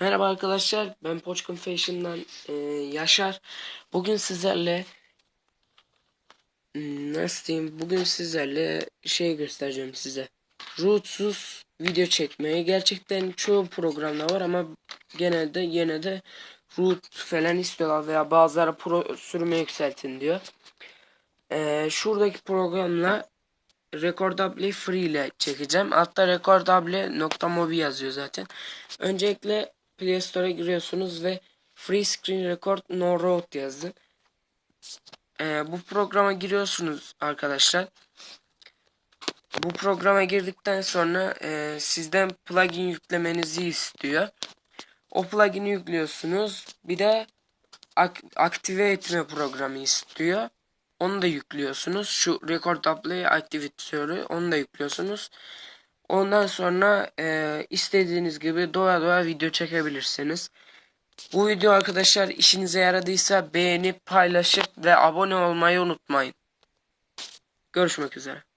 Merhaba arkadaşlar, ben Poçkun Fashion'dan e, Yaşar. Bugün sizlerle hmm, nasıl diyeyim? Bugün sizlerle şey göstereceğim size. Rootsuz video çekmeyi. Gerçekten çoğu programda var ama genelde yine de root falan istiyorlar veya bazıları pro sürüme yükseltin diyor. E, şuradaki programla Recordable Free ile çekeceğim. Altta recordable.mobi yazıyor zaten. Öncelikle Play Store'a giriyorsunuz ve Free Screen Record No Road yazın. Ee, bu programa giriyorsunuz arkadaşlar. Bu programa girdikten sonra e, sizden plugin yüklemenizi istiyor. O plugin'i yüklüyorsunuz. Bir de ak- aktive etme programı istiyor. Onu da yüklüyorsunuz. Şu Record Apply aktivitörü onu da yüklüyorsunuz. Ondan sonra e, istediğiniz gibi doya doya video çekebilirsiniz. Bu video arkadaşlar işinize yaradıysa beğenip paylaşıp ve abone olmayı unutmayın. Görüşmek üzere.